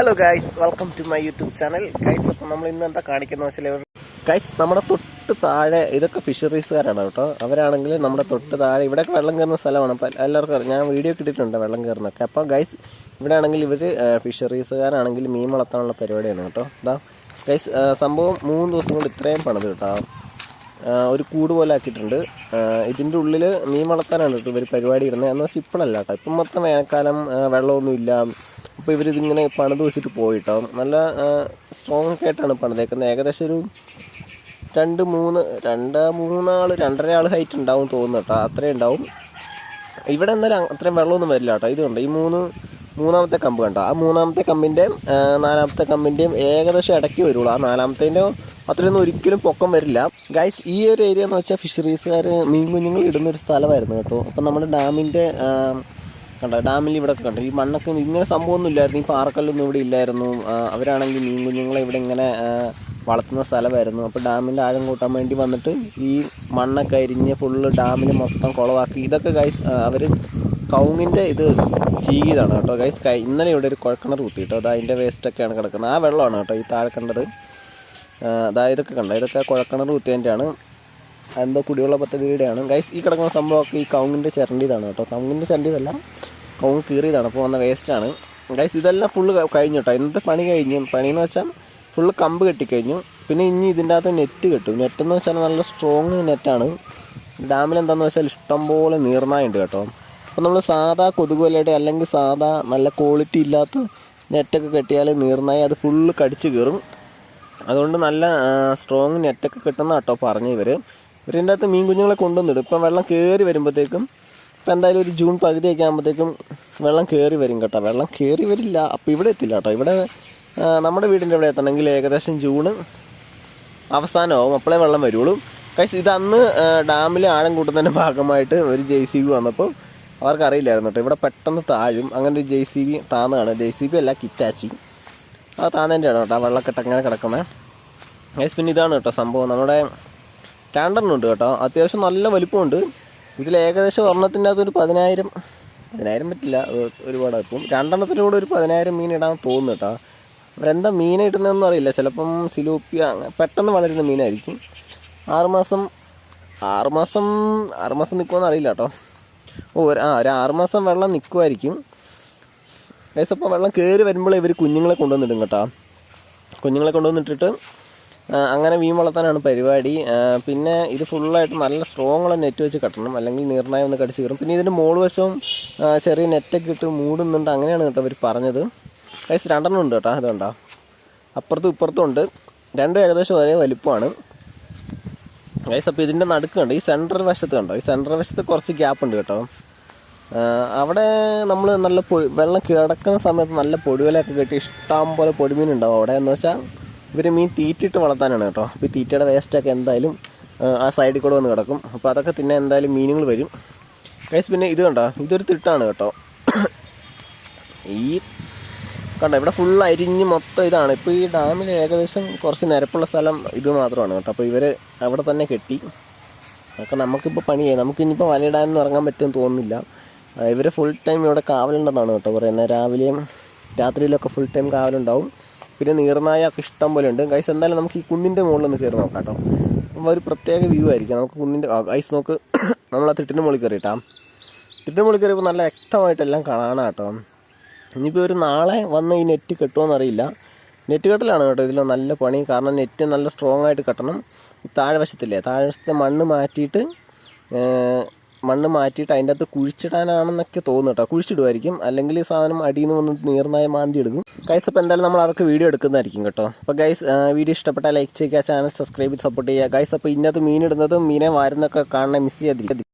Hello guys welcome to my YouTube channel guys അപ്പം നമ്മൾ ഇന്ന് എന്താ കാണിക്കുന്ന വെച്ചാൽ ഗൈസ് നമ്മുടെ തൊട്ട് താഴെ ഇതൊക്കെ ഫിഷറീസുകാരാണ് കേട്ടോ. അവരാണെങ്കിൽ നമ്മുടെ തൊട്ട് താഴെ ഇവിടെയൊക്കെ വെള്ളം കയറുന്ന സ്ഥലമാണ്. അപ്പം എല്ലാവർക്കും ഞാൻ വീഡിയോ കിട്ടിയിട്ടുണ്ട് വെള്ളം കയറുന്നൊക്കെ അപ്പോൾ ഗൈസ് ഇവിടെ ആണെങ്കിൽ ഇവർ ഫിഷറീസുകാരാണെങ്കിൽ മീൻ വളർത്താനുള്ള പരിപാടിയാണ് കേട്ടോ. ഇതാ ഗൈസ് സംഭവം മൂന്ന് ദിവസം കൊണ്ട് ഇത്രയും പണിത് കേട്ടോ. ഒരു കൂട് പോലെ ആക്കിയിട്ടുണ്ട്. ഇതിന്റെ ഉള്ളിൽ മീൻ വളർത്താനാണ് കേട്ടോ ഇവർ പരിപാടി ഇടുന്നത് എന്ന് വെച്ചാൽ ഇപ്പോഴല്ല കേട്ടോ. ഇപ്പം മൊത്തം വേനൽക്കാലം വെള്ളമൊന്നുമില്ല. അപ്പോൾ ഇവരിതിങ്ങനെ പണിത് വെച്ചിട്ട് പോയിട്ടോ. നല്ല സ്ട്രോങ് ഒക്കെ ആയിട്ടാണ് പണിതേക്കുന്നത് ഏകദേശം ഒരു രണ്ട് മൂന്ന് രണ്ട് മൂന്നാൾ രണ്ടര ആൾ ഹൈറ്റ് ഉണ്ടാവും തോന്നുന്നു കേട്ടോ അത്രയും ഉണ്ടാവും. ഇവിടെ എന്നാലും അത്രയും വെള്ളമൊന്നും വരില്ല കേട്ടോ ഇതുണ്ട്. ഈ മൂന്ന് മൂന്നാമത്തെ കമ്പ് കണ്ടോ? ആ മൂന്നാമത്തെ കമ്പിന്റെയും നാലാമത്തെ കമ്പിന്റെയും ഏകദേശം ഇടയ്ക്ക് വരുള്ളൂ. ആ നാലാമത്തേന്റെ അത്രയൊന്നും ഒരിക്കലും പൊക്കം വരില്ല. ഗൈസ് ഈ ഒരു ഏരിയ എന്ന് വെച്ചാൽ ഫിഷറീസുകാർ മീൻ കുഞ്ഞുങ്ങൾ ഇടുന്നൊരു സ്ഥലമായിരുന്നു കേട്ടോ. അപ്പം നമ്മുടെ ഡാമിന്റെ കണ്ടോ ഡാമിൽ ഇവിടെ കണ്ടു? ഈ മണ്ണൊക്കെ ഇങ്ങനെ സംഭവമൊന്നും ഇല്ലായിരുന്നു ഈ പാറക്കല്ലൊന്നും ഇവിടെ ഇല്ലായിരുന്നു. അവരാണെങ്കിൽ മീൻ കുഞ്ഞുങ്ങളെ ഇവിടെ ഇങ്ങനെ വളർത്തുന്ന സ്ഥലമായിരുന്നു. അപ്പോൾ ഡാമിന്റെ ആഴം കൂട്ടാൻ വേണ്ടി വന്നിട്ട് ഈ മണ്ണൊക്കെ അരിഞ്ഞ് ഫുള്ള് ഡാമിൽ മൊത്തം കുളവാക്കി ഇതൊക്കെ ഗൈസ് അവർ കൗങ്ങിന്റെ ഇത് ചീകിയതാണ് കേട്ടോ ഗൈസ് ഇന്നലെ ഇവിടെ ഒരു കുഴക്കിണർ കുത്തി കേട്ടോ. അത് അതിന്റെ വേസ്റ്റൊക്കെയാണ് കിടക്കുന്നത്. ആ വെള്ളമാണ് കേട്ടോ ഈ താഴെ കണ്ടത്. അതായത് ഇതൊക്കെ കണ്ടോ? ഇതൊക്കെ കുഴക്കിണർ കുത്തിയതിന്റെയാണ് എന്തോ കുടിവെള്ള പദ്ധതിയുടെയാണ്. ഗൈസ് ഈ കിടക്കുന്ന സംഭവമൊക്കെ ഈ കൗങ്ങിന്റെ ചിരണ്ടിയതാണ് കേട്ടോ. കൗങ്ങിന്റെ ചിരണ്ടിയതല്ല കൗങ്ങ് കീറിയതാണ്. അപ്പോൾ വന്ന വേസ്റ്റാണ് ഗൈസ് ഇതെല്ലാം ഫുള്ള് കഴിഞ്ഞു കേട്ടോ. എന്ത് പണി കഴിഞ്ഞു? പണിയെന്ന് വെച്ചാൽ ഫുള്ള് കമ്പ് കെട്ടിക്കഴിഞ്ഞു. പിന്നെ ഇനി ഇതിന്റെ അകത്ത് നെറ്റ് കെട്ടും. നെറ്റ് എന്ന് വെച്ചാൽ നല്ല സ്ട്രോങ് നെറ്റാണ് ഡാമിൽ എന്താണെന്ന് വെച്ചാൽ ഇഷ്ടംപോലെ നീർനായുണ്ട് കേട്ടോ. അപ്പോൾ നമ്മൾ സാധാ കൊതുകുവലയുടെ അല്ലെങ്കിൽ സാധാ നല്ല ക്വാളിറ്റി ഇല്ലാത്ത നെറ്റൊക്കെ കെട്ടിയാൽ നീർനായി അത് ഫുള്ള് കടിച്ച് കയറും അതുകൊണ്ട് നല്ല സ്ട്രോങ് നെറ്റൊക്കെ കിട്ടുന്ന കേട്ടോ പറഞ്ഞു ഇവർ ഇവരിന്റെ അകത്ത് മീൻ കുഞ്ഞുങ്ങളെ കൊണ്ടുവന്നിടും. ഇപ്പം വെള്ളം കയറി വരുമ്പോഴത്തേക്കും ഇപ്പം എന്തായാലും ഒരു ജൂൺ പകുതിയൊക്കെ ആകുമ്പോഴത്തേക്കും വെള്ളം കയറി വരും കേട്ടോ. വെള്ളം കയറി വരില്ല. അപ്പോൾ ഇവിടെ എത്തില്ല കേട്ടോ. ഇവിടെ നമ്മുടെ വീടിന്റെ ഇവിടെ എത്തണമെങ്കിൽ ഏകദേശം ജൂണ് അവസാനമാവും. അപ്പോഴേ വെള്ളം വരുള്ളൂ. കൈസ് ഇതന്ന് ഡാമിൽ ആഴം കൂട്ടുന്നതിന്റെ ഭാഗമായിട്ട് ഒരു ജെ സി ബി വന്നപ്പോൾ അവർക്കറിയില്ലായിരുന്നു കേട്ടോ. ഇവിടെ പെട്ടെന്ന് താഴും. അങ്ങനെ ഒരു ജെ സി ബി താന്നാണ് ജെ സി ബി അല്ല കിറ്റാച്ചി. ആ താന്നതിന്റെയാണ് കേട്ടോ. ആ വെള്ളക്കെട്ട് അങ്ങനെ കിടക്കുന്നത്. ഗൈസ് പിന്നെ ഇതാണ് കേട്ടോ സംഭവം. നമ്മുടെ രണ്ടെണ്ണം കേട്ടോ. അത്യാവശ്യം നല്ല വലിപ്പമുണ്ട്. ഇതിൽ ഏകദേശം ഒരെണ്ണത്തിന്റെ അകത്തൊരു പതിനായിരം പതിനായിരം പറ്റില്ല ഒരുപാട് ഇപ്പം. രണ്ടെണ്ണത്തിന്റെ കൂടെ ഒരു പതിനായിരം മീൻ ഇടാൻ തോന്നുന്നു കേട്ടോ. അവരെന്താ മീൻ ഇടുന്നതെന്നും അറിയില്ല. ചിലപ്പം സിലൂപ്പിയ പെട്ടെന്ന് വളരുന്ന മീനായിരിക്കും. ആറുമാസം ആറുമാസം ആറുമാസം നിൽക്കുമെന്ന് അറിയില്ല കേട്ടോ. ഓ ആ ഒരു ആറുമാസം വെള്ളം നിൽക്കുമായിരിക്കും അപ്പോൾ വെള്ളം കയറി വരുമ്പോൾ ഇവർ കുഞ്ഞുങ്ങളെ കൊണ്ടുവന്നിടും കേട്ടോ. കുഞ്ഞുങ്ങളെ കൊണ്ടുവന്നിട്ടിട്ട് അങ്ങനെ മീൻ വളർത്താനാണ് പരിപാടി. പിന്നെ ഇത് ഫുള്ളായിട്ട് നല്ല സ്ട്രോങ് ഉള്ള നെറ്റ് വെച്ച് കെട്ടണം. അല്ലെങ്കിൽ നീർനായ ഒന്ന് കടിച്ച് കയറും പിന്നെ ഇതിന്റെ മോൾ വശവും ചെറിയ നെറ്റൊക്കെ ഇട്ട് മൂടുന്നുണ്ട്. അങ്ങനെയാണ് കേട്ടോ അവർ പറഞ്ഞത്. പൈസ രണ്ടെണ്ണം ഉണ്ട് കേട്ടോ. അതുകൊണ്ടാ. അപ്പുറത്തും ഇപ്പുറത്തും ഉണ്ട്. രണ്ടും ഏകദേശം ഒരേ വലിപ്പമാണ്. ഗൈസ് അപ്പോൾ ഇതിന്റെ നടുക്ക് കണ്ടോ? ഈ സെൻട്രൽ വശത്ത് കണ്ടോ? ഈ സെൻട്രൽ വശത്ത് കുറച്ച് ഗ്യാപ്പ് ഉണ്ട് കേട്ടോ. അവിടെ നമ്മൾ നല്ല പൊ വെള്ളം കിടക്കുന്ന സമയത്ത് നല്ല പൊടിവലൊക്കെ കെട്ടി ഇഷ്ടം പോലെ പൊടിമീൻ ഉണ്ടാവും അവിടെ എന്ന് വെച്ചാൽ ഇവർ മീൻ തീറ്റിട്ട് വളർത്താനാണ് കേട്ടോ. അപ്പോൾ ഈ തീറ്റയുടെ വേസ്റ്റൊക്കെ എന്തായാലും ആ, സൈഡിൽ കൂടെ വന്ന് കിടക്കും. അപ്പോൾ അതൊക്കെ തിന്നെ എന്തായാലും മീനുകൾ വരും. കൈസ് പിന്നെ ഇത് കണ്ടോ? ഇതൊരു തിട്ടാണ് കേട്ടോ. ഈ കണ്ടോ? ഇവിടെ ഫുൾ അരിഞ്ഞ് മൊത്തം ഇതാണ്. ഇപ്പോൾ ഈ ഡാമിൽ ഏകദേശം കുറച്ച് നിരപ്പുള്ള സ്ഥലം ഇത് മാത്രമാണ് കേട്ടോ. അപ്പോൾ ഇവർ അവിടെ തന്നെ കെട്ടി. അതൊക്കെ നമുക്കിപ്പോൾ പണിയായി. നമുക്ക് ഇനിയിപ്പോൾ വലയിടാനൊന്നും ഇറങ്ങാൻ പറ്റുമെന്ന് തോന്നുന്നില്ല. ഇവർ ഫുൾ ടൈം ഇവിടെ കാവലുണ്ടെന്നാണ് കേട്ടോ പറയുന്നത്. രാവിലെയും രാത്രിയിലൊക്കെ ഫുൾ ടൈം കാവലുണ്ടാവും. പിന്നെ നീർനായ ഇഷ്ടം പോലെ ഉണ്ട്. ഗൈസ് എന്തായാലും നമുക്ക് ഈ കുന്നിന്റെ മുകളിൽ ഒന്ന് കയറി നോക്കാം കേട്ടോ. അപ്പോൾ ഒരു പ്രത്യേക വ്യൂ ആയിരിക്കും. നമുക്ക് കുന്നിന്റെ ഗൈസ് നോക്ക് നമ്മൾ ആ തിട്ടിന്റെ മുകളിൽ കയറിയിട്ടാ തിട്ടിന്റെ മുകളിൽ കയറിയപ്പോൾ നല്ല വ്യക്തമായിട്ടെല്ലാം കാണാം കേട്ടോ. ഇനിയിപ്പോൾ ഒരു നാളെ വന്ന് ഈ നെറ്റ് കെട്ടുമോയെന്നറിയില്ല നെറ്റ് കെട്ടലാണ് കേട്ടോ ഇതിൽ നല്ല പണി. കാരണം നെറ്റ് നല്ല സ്ട്രോങ് ആയിട്ട് കെട്ടണം. ഈ താഴെ വശത്തെ മണ്ണ് മാറ്റിയിട്ട് മണ്ണ് മാറ്റിയിട്ട് അതിന്റെ അകത്ത് കുഴിച്ചിടാനാണെന്നൊക്കെ തോന്നുന്നു കേട്ടോ കുഴിച്ചിടുമായിരിക്കും അല്ലെങ്കിൽ ഈ സാധനം അടിയിൽ നിന്ന് വന്ന് നീർന്നായ മാന്തി എടുക്കും. ഗൈസ് അപ്പോൾ എന്തായാലും നമ്മൾ അവർക്ക് വീഡിയോ എടുക്കുന്നതായിരിക്കും കേട്ടോ. അപ്പോൾ ഗൈസ് വീഡിയോ ഇഷ്ടപ്പെട്ടാൽ ലൈക്ക് ചെയ്യുക ചാനൽ സബ്സ്ക്രൈബ് ചെയ്ത് സപ്പോർട്ട് ചെയ്യുക. ഗൈസ് അപ്പോൾ ഇന്നത് മീനിടുന്നതും മീനെ വാരുന്നൊക്കെ കാണാൻ മിസ് ചെയ്യാതിരിക്കും